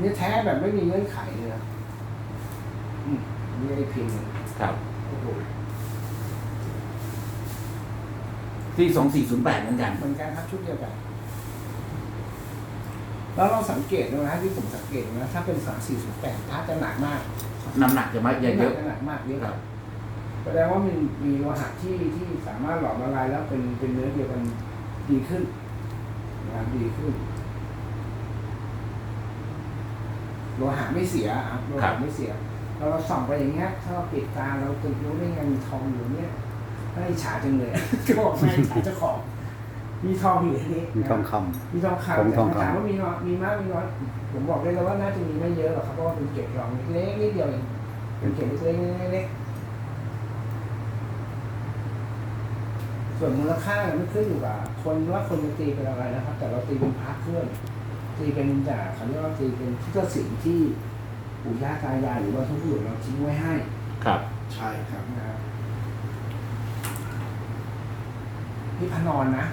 นี่แท้แบบไม่มีเงื่อนไขเลยนะอืมนี่ไอ้พิมพ์ครับ โอ้โหที่สองสี่ศูนย์แปดเหมือนกัน เหมือนกันครับชุดเดียวกัน แล้วเราสังเกตดูนะที่ผมสังเกตดูนะ ถ้าเป็นสามสี่ศูนย์แปดถ้าจะหนักมากน้ำหนักจะไม่เยอะเยอะจะหนักมากเยอะครับแสดงว่ามีมีโลหะที่ที่สามารถหลอมละลายแล้วเป็นเป็นเนื้อเดียวกันดีขึ้นนะครับดีขึ้น โลหะไม่เสียครับโลครัหะบไม่เสียเราเราส่องไปอย่างเงี้ย ถ้าเราปิดตาเราจะรู้ได้ไงมีทองอยู่เนี่ยน่าอิจฉาจังเลยจะบอกแม่อิจฉาเจ้าของ มีทองอยู่ในนี้มีทองนะคำมีทองคำผมทองแต่คำถามว่ามีน้อยมีมากมีน้อย ผมบอกได้เลยว่าน่าจะมีไม่เยอะหรอกครับเพราะว่าเป็นเกล็ดรองเล็กๆนิดเดียวเองเป็นเกล็ดเล็กๆเล็กๆส่วนมูลค่าเนี่ยมันขึ้นอยู่กับคนว่าคนจะตีเป็นอะไรนะครับ แต่เราตีเป็นพาร์ทเครื่อง ตีเป็นจากเขาเรียกว่าตีเป็นพุทธศิลป์ที่ปู่ย่าตายายหรือว่าทุกผู้เราทิ้งไว้ให้ครับใช่ครับนะครับนี่พระนอนนะ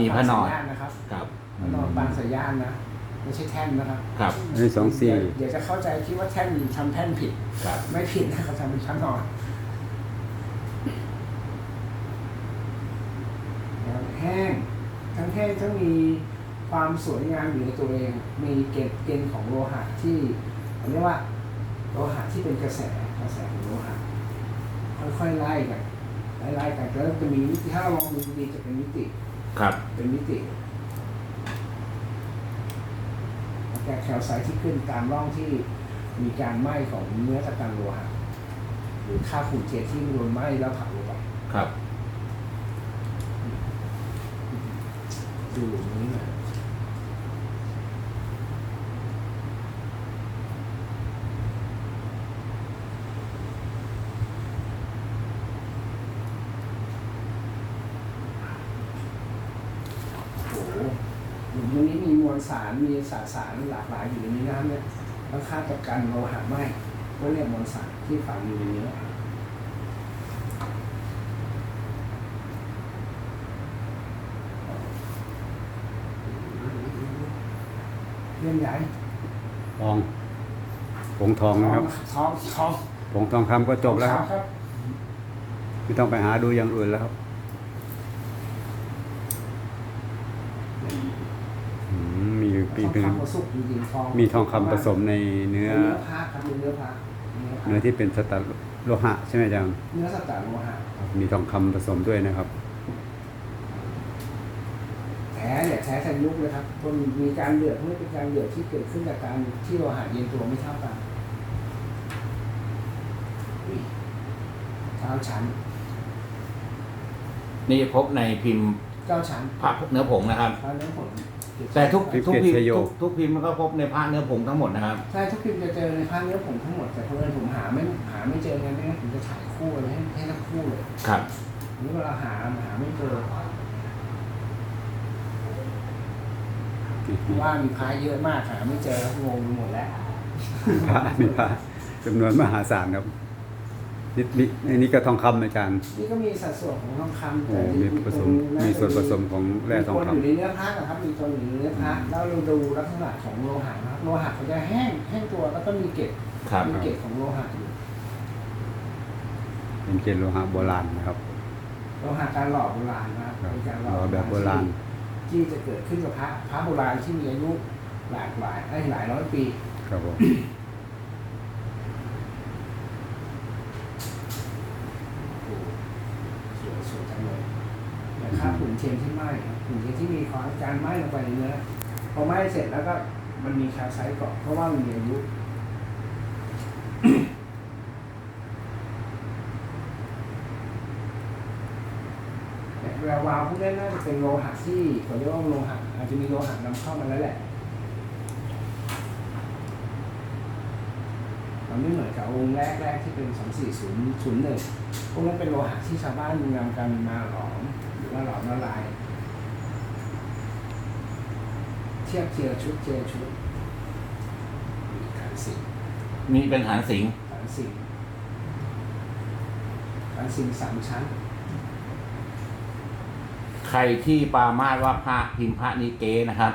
มีพระนอน ปางสายญาตินะครับครับพระนอนปางสายญาตินะไม่ใช่แท่นนะครับครับอันนี้สองสี่เดี๋ยวเดี๋ยวจะเข้าใจคิดว่าแท่นทำแท่นผิด ครับไม่ผิดนะครับทำเป็นพระนอนนะครับแห้งทั้งแห้งทั้งมี ความสวยงามอยู่ในตัวเอง มีเกณฑ์เกณฑ์ของโลหะที่เรียกว่าโลหะที่เป็นกระแสกระแสของโลหะค่อยๆไล่กันไล่ๆกันแล้วจะมีมิติถ้าเราลองดูดีๆจะเป็นมิติครับ เป็นมิติแกแคลไซต์ที่ขึ้นตามร่องที่มีการไหม้ของเนื้อตะกันโลหะหรือค่าฝุ่นเทียนที่โดนไหม้แล้วเผาลงไปครับ ดูอย่างนี้หน่อยโอ้โหหลุ มตรงนี้มีมวลสารมีสารสารหลากหลายอยู่ในนี้น้ำเนี่ยแล้วค่ากับการโลหะไหม้ก็เรียกมวลสารที่ฝังอยู่ในเนื้อเรื่องใหญ่ทองผงทองนะครับทองทองผงทองคำก็จบแล้วครับครับไม่ต้องไปหาดูอย่างอื่นแล้วครับอื มมีทมีองเป็นคำผสมจริงๆทองมีทองคำผสมในเนื้อ เนื้อพระครับเนื้อพระเนื้อพระเนื้อที่เป็นสตัดโลหะใช่ไหมอาจารย์เนื้อสัตว์โลหะมีทองคำผสมด้วยนะครับแท้เนี่ยแท้ทันยุคเลยครับมันมีการเดือดเมื่อเป็นการเดือดที่เกิดขึ้นจากการที่โลหะเย็นตัวไม่เท่ากันอุ้ยเก้าชั้น นี่พบในพิมพ์เก้าชั้นพระเนื้อผงนะครับแล้วเนื้อผล แต่ทุกพิมพ์ทุกพิมเกตชพ์โย ทุกทุกพิมพ์มันก็พบในพระเนื้อผงทั้งหมดนะครับ ใช่ทุกพิมพ์จะเจอในภาพเนื้อผงทั้งหมดแต่เพราะว่าผมหาไม่หาไม่เจอไงไม่งั้นผมจะถ่ายคู่เลยให้ให้ทั้งคู่เลยครับนี่เวลาหาหาไม่เจอว่ามีพายเยอะมากหาไม่เจองงไปหมดแล้ว พระมีพระจำนวนมหาศาลครับ นี่นี่อันนี้ก็ทองคำอาจารย์ นี่ก็มีสัดส่วนของทองคำโอ้แต่มีผสมมีส่วนผสมของแร่ทองมีคำตัวอยู่ในเนื้อพระนะครับมีตัวอยู่ในเนื้อพระแล้วเราดูลักษณะของโลหะนะครับโลหะเขาจะแห้งแห้งตัวแล้วก็มีเกล็ดครับ มีเกล็ดของโลหะอยู่เป็นเกล็ดโลหะโบราณนะครับโลหะการหล่อโบราณนะครับครับเป็นการหหล่ล่ออแบบโบราณ ที่จะเกิดขึ้นกับพระพระโบราณที่มีอายุหลากหลายไอ้หลายร้อยปี ครับผม โอ้สวยสวยจังเลย นะครับหุ่นเทียนที่ไหม้ครับหุ่นเทียนที่มีความการไหม้ลงไปในเนื้อพอไหม้เสร็จแล้วก็มันมีคาไซต์เกาะเพราะว่ามันมีอายุเนี่ยเวาวาวพวกนี้น่าจะเป็นโลหะที่เขาเรียกว่าโลหะอาจจะมีโลหะนำเข้ามาแล้วแหละมันไม่เหมือนกับองค์แรกแรกที่เป็น24001พวกนั้นเป็นโลหะที่ชาวบ้านนำกันมาหลอม หรือว่าหลอมละลาย เทียบเทียชุดเทียชุดมีฐานสิงมีเป็นหางสิงฐานสิงฐานสิงสามชั้น ใครที่ปรามาสว่าพระพิมพ์พระนี้เก๊นะครับ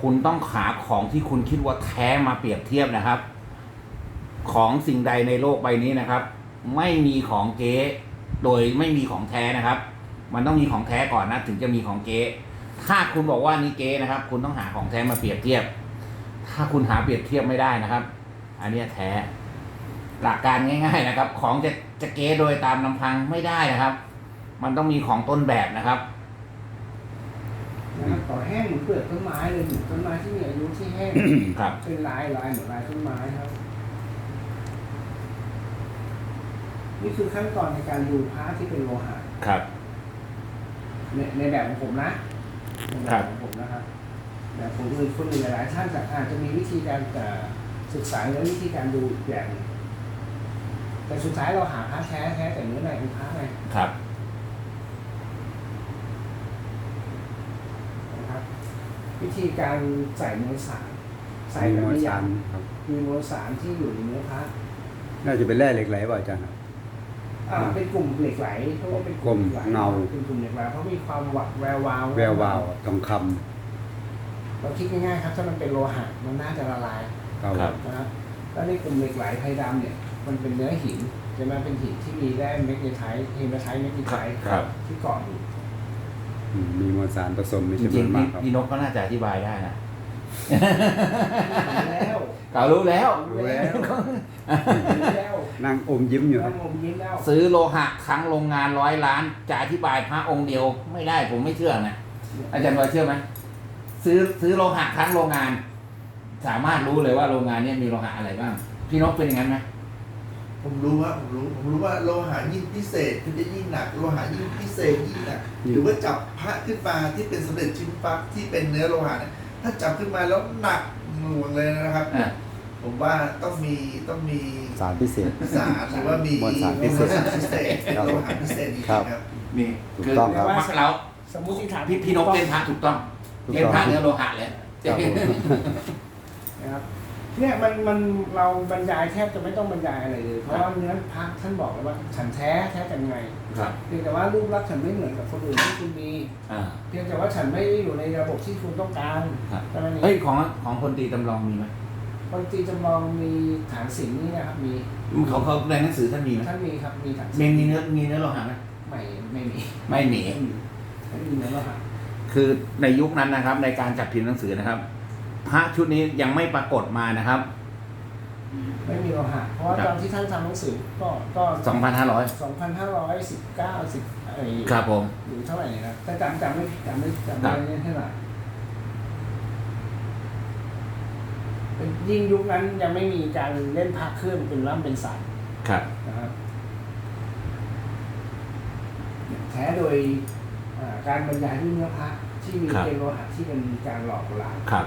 คคุณต้องหาของที่คุณคิดว่าแท้มาเปรียบเทียบนะครับ ของสิ่งใดในโลกใบนี้นะครับ ไม่มีของเก๊โดยไม่มีของแท้นะครับ มันต้องมีของแท้ก่อนนะ ถึงจะมีของเก๊ถ้าคุณบอกว่านี่เก๊นะครับ คุณต้องหาของแท้มาเปรียบเทียบ ถ้าคุณหาเปรียบเทียบไม่ได้นะครับ อันเนี้ยแท้ หลักการง่าย ๆนะครับ ของจะจะเก๊โดยตามลำพังไม่ได้นะครับ มันต้องมีของต้นแบบนะครับนะครับต่อแห้งเหมือนเปลือกต้นไม้เลยเหมือนต้นไม้ที่มีอายุที่แห้งครับเป็นลายลายเหมือนลายต้นไม้ครับ นี่คือขั้นตอนในการดูพระที่เป็นโลหะครับ ในในแบบของผมนะในแบครับ บของผมนะครับแต่ผมอื่นคนอื่นหลายๆท่านอาจจะมีวิธีการเอ่อศึกษาและวิธีการดูอีกแบบหนึ่งแต่สุดท้ายเราหาพระแท้แท้แต่เนื้อในเป็นพระไงครับ นะครับ วิธีการใส่มวลสารใส่มีแบบมวลไม่สายั้รงครับ มีมวลสารที่อยู่ในเนื้อพระน่าจะเป็นแร่เหล็กไหลป่ะอาจารย์ครับ อ่าเป็นกลุ่มเหล็กไหลเพราะว่าเป็นกลุ่มหล็กไหลเงา เป็นกลุ่มเหล็กไหลเพราะมีความหวัดแวววาวแวววาวทองคเราคิดง่ายๆครับถ้ามันเป็นโลหะมันน่าจะละลายำครับครับ นะครับแล้วในกลุ่มเหล็กไหลไพดำเนี่ยมันเป็นเนื้อหินจะมาเป็นหินที่มีแร่แมกนีไทต์เฮมาไทต์แมกนีไทต์ครับ ที่เกาะอยู่ อืมมีมวลสารผสมในจจำนริวงนๆมาพี่กครับ พี่นกก็น่าจะอธิบายได้นะ แล้ว เก่ารู้แล้ว รู้แล้วรู้แล้วนั่งอมยิ้มอยู่คแล้รัวบงมยิ้มแล้วซื้อโลหะครั้งโรงงานร้อยล้าน จะอธิบายพระองค์เดียวไม่ได้ผมไม่เชื่อนะอาจารย์บอยเชื่อไหมซื้อซื้อโลหะครั้งโรงงาน สามารถรู้เลยว่าโรงงานเนี้มีโลหะอะไรบ้าง พี่นกเป็นอย่างนั้นไหมผมรู้ว่าผมรู้ผมรู้ว่าโลหะยิ่งพิเศษมันจะยิ่งหนักโลหะยิ่งพิเศษยิ่งหนักยิ่งหรือว่าจับพระขึ้นมาที่เป็นสำเร็จชิ้นฟักที่เป็นเนื้อโลหะเนี่ยถ้าจับขึ้นมาแล้วหนัก หน่วงเลยนะครับ อะผมว่าต้องมีต้องมีสารพิเศษ สารหรือว่ามีมวลสารพิเศษมวลสารพิเศษครับโลหะพิเศษจริงครับๆครับนี่ถูกต้องครับคือเราสมมติฐานพี่พี่นกเล่นพระถูกต้องถูกเล่นต้องพระเนื้อโลหะเลย ครับผมนะครับ เนี่ยมันมันเราบรรยายแทบจะไม่ต้องบรรยายอะไรเลย เพราะว่าเนื้อพระท่านบอกแล้วว่า ฉันแท้แท้กันไงครับ เพียงแต่ว่ารูปลักษณ์ฉันไม่เหมือนกับคนอื่นที่คุณมีอ่าเพียงแต่ว่าฉันไม่ได้อยู่ในระบบที่คุณต้องการครับเท่านั้นเอเฮ้ยงของของคนตีจำลองมีไหมบางทีจำลองมีฐานสิงห์นี่นะครับมีเขาเขาในหนังสือท่านมีไหมท่านมีครับมีฐานมีสิงห์มีเนื้อมีเนื้อโลหะไหมไม่ไม่มีไม่มี ไม่มีไม่มีเนื้อโลหะคือในยุคนั้นนะครับ ในการจัดพิมพ์หนังสือนะครับ พระชุดนี้ยังไม่ปรากฏมานะครับ ไม่มีโลหะเพราะว่าครับตอนที่ท่านทำหนังสือก็ก็2,500สองพันห้าร้อยสิบเก้าสิบไอ้ครับผมหรือเท่าไหร่เนะถ้าจำจำไม่จำไม่จำครัไม่บได้เท่าไหร่เป็นยิ่งยุคนั้นยังไม่มีการเล่นพระเครื่องเป็นร่ำเป็นสันครับนะครับแท้โดยอ่าการบรรยายด้วยเนื้อพระที่มีครับเป็นโลหะที่เป็นการหลอกโบราณครับครับ